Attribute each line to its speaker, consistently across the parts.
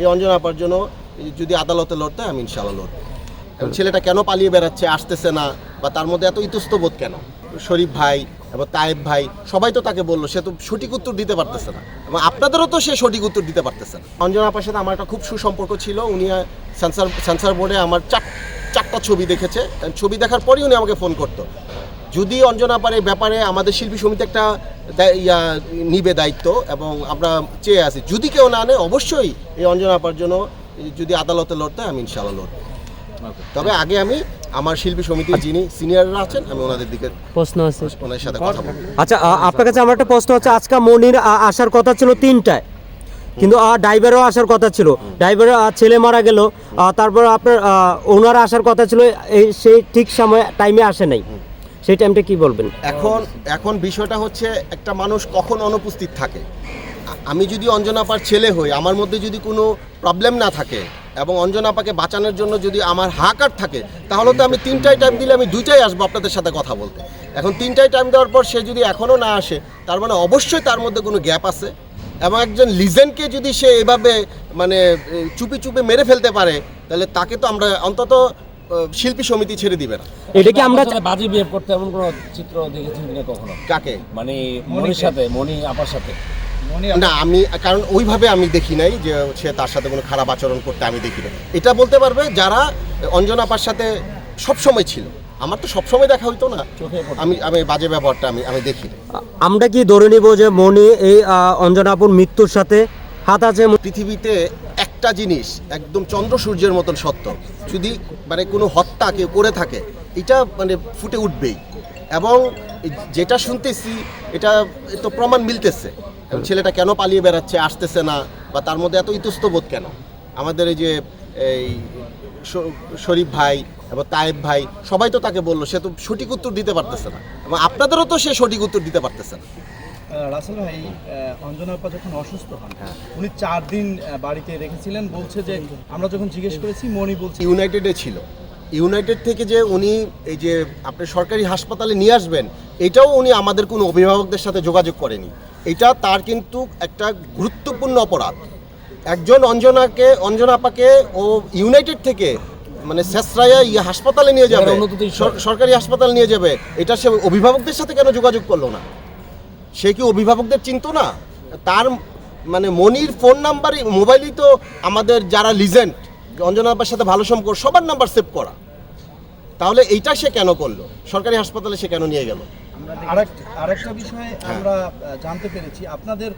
Speaker 1: এই অঞ্জনা আপার জন্য যদি আদালতে লড়তে আমি ইনশাল্লাহ লড়বো। ছেলেটা কেন পালিয়ে বেড়াচ্ছে, আসতেছে না, বা তার মধ্যে এত ইতস্তবোধ কেন? শরীফ ভাই, এবং তায়েব ভাই, সবাই তো তাকে বলল, সে তো সঠিক উত্তর দিতে পারতেছে না। এবং আপনাদেরও তো সে সঠিক উত্তর দিতে পারতেছে না। অঞ্জনা আপার সাথে আমার একটা খুব সুসম্পর্ক ছিল, উনি সেন্সার সেন্সার বোর্ডে আমার চার, চারটা ছবি দেখেছে। ছবি দেখার পরই উনি আমাকে ফোন করতো। যদি অঞ্জনা পারে ব্যাপারে আমাদের শিল্পী সমিতি একটা দায়- ইয়া নিবে দায়িত্ব এবং আমরা চেয়ে আছি যদি কেউ না আনে অবশ্যই এই অঞ্জনা আপার জন্য যদি আদালতে লড়তে হয়, আমি ইনশাল্লাহ লড়ব। তবে আগে আমি আমার শিল্পী সমিতির যিনি সিনিয়ররা আছেন আমি ওনাদের দিকে
Speaker 2: প্রশ্ন আছে।
Speaker 1: ওনাদের সাথে কথা বলব।
Speaker 2: আচ্ছা আপনার কাছে আমার একটা প্রশ্ন হচ্ছে আজকে মনির আসার কথা ছিল তিনটায়। কিন্তু ড্রাইভারও আসার কথা ছিল। ড্রাইভার ছেলে মারা গেল। তারপর আপনার ওনারা আসার কথা ছিল এই সেই ঠিক সময় টাইমে আসে নাই। সেই টাইমটা কি বলবেন?
Speaker 1: এখন এখন বিষয়টা হচ্ছে একটা মানুষ কখন অনুপস্থিত থাকে? আমি যদি অঞ্জনাপার ছেলে হই, আমার মধ্যে যদি কোনো প্রবলেম না থাকে এবং অঞ্জনাপাকে বাঁচানোর জন্য যদি আমার হাকার থাকে, তাহলে তো আমি তিনটায় টাইম দিলে আমি দুইটাই আসব আপনাদের সাথে কথা বলতে। এখন তিনটায় টাইম দেওয়ার পর সে যদি এখনও না আসে, তার মানে অবশ্যই তার মধ্যে কোনো গ্যাপ আছে এবং একজন লিজেন্ডকে যদি সে এভাবে মানে চুপি চুপি মেরে ফেলতে পারে, তাহলে তাকে তো আমরা অন্তত শিল্পী সমিতি ছেড়ে দিবে না।
Speaker 2: এটা কি আমরা
Speaker 3: বাজে বিহেভ করতে এমন কোনো চিত্র দেখেছেন কিনা কখনো?
Speaker 1: কাকে?
Speaker 3: মানে মনির সাথে মনি আপার সাথে।
Speaker 1: না আমি কারণ ওইভাবে আমি দেখি নাই যে সে তার সাথে কোনো খারাপ আচরণ করতে আমি দেখি না এটা বলতে পারবে যারা অঞ্জনা আপার সাথে সবসময় ছিল। আমার তো সবসময় দেখা হইতো না।
Speaker 3: চোখে
Speaker 1: আমি আমি বাজে ব্যবহারটা আমি আমি দেখি
Speaker 2: আমরা কি ধরে নিব যে মনি এই অঞ্জনাপুর মৃত্যুর সাথে হাত আছে?
Speaker 1: পৃথিবীতে একটা জিনিস একদম চন্দ্র সূর্যের মতন সত্য। যদি মানে কোনো হত্যা কেউ করে থাকে, এটা মানে ফুটে উঠবেই। এবং যেটা শুনতেছি, এটা তো প্রমাণ মিলতেছে। ছেলেটা কেন পালিয়ে বেড়াচ্ছে, আসতেছে না, বা তার মধ্যে এত ইতস্তবোধ কেন? আমাদের এই যে, এই শরীফ ভাই, এবং তায়েব ভাই, সবাই তো তাকে বলল, সে তো সঠিক উত্তর দিতে পারতেছে না। এবং আপনাদেরও তো সে সঠিক উত্তর দিতে পারতেছে না।
Speaker 4: রাসেল ভাই অঞ্জনা আপা যখন অসুস্থ হন উনি চার দিন বাড়িতে রেখেছিলেন। বলছে যে আমরা যখন জিজ্ঞেস করেছি মনি বলছে
Speaker 1: ইউনাইটেডে ছিল। ইউনাইটেড থেকে যে উনি এই যে আপনি সরকারি হাসপাতালে নিয়ে আসবেন এটাও উনি আমাদের কোনো অভিভাবকদের সাথে যোগাযোগ করেনি। এটা তার কিন্তু একটা গুরুত্বপূর্ণ অপরাধ। একজন অঞ্জনাকে অঞ্জনা আপাকে ও ইউনাইটেড থেকে মানে শেষরায়া ইয়ে হাসপাতালে নিয়ে যাবে সরকারি হাসপাতাল নিয়ে যাবে এটা সে অভিভাবকদের সাথে কেন যোগাযোগ করল না? সে কি অভিভাবকদের চিনতো না? তার মানে মনির ফোন নাম্বারই মোবাইলই তো আমাদের যারা লিজেন্ড অঞ্জনা আপার সাথে ভালো সম্পর্ক সবার নাম্বার সেভ করা। তাহলে এইটা সে কেন করল? সরকারি হাসপাতালে সে কেন নিয়ে গেল?
Speaker 4: আরেক আরেকটা বিষয়ে আমরা জানতে পেরেছি। আপনাদের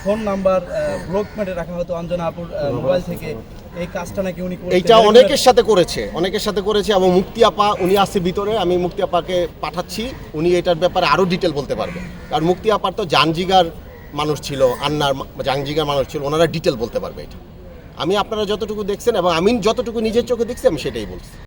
Speaker 4: ফোন নাম্বার ব্লক রাখা হতো অঞ্জনা আপুর মোবাইল থেকে। এই কাজটা নাকি উনি।
Speaker 1: এইটা অনেকের সাথে করেছে অনেকের সাথে করেছে এবং মুক্তি আপা উনি আছে ভিতরে আমি মুক্তি আপাকে পাঠাচ্ছি উনি এটার ব্যাপারে আরও ডিটেল বলতে পারবে। কারণ মুক্তি আপার তো জানজিগার মানুষ ছিল আন্নার জাঞ্জিগার জাংজিগার মানুষ ছিল ওনারা ডিটেল বলতে পারবে এটা। আমি আপনারা যতটুকু দেখছেন এবং আমি যতটুকু নিজের চোখে দেখছি আমি সেটাই বলছি।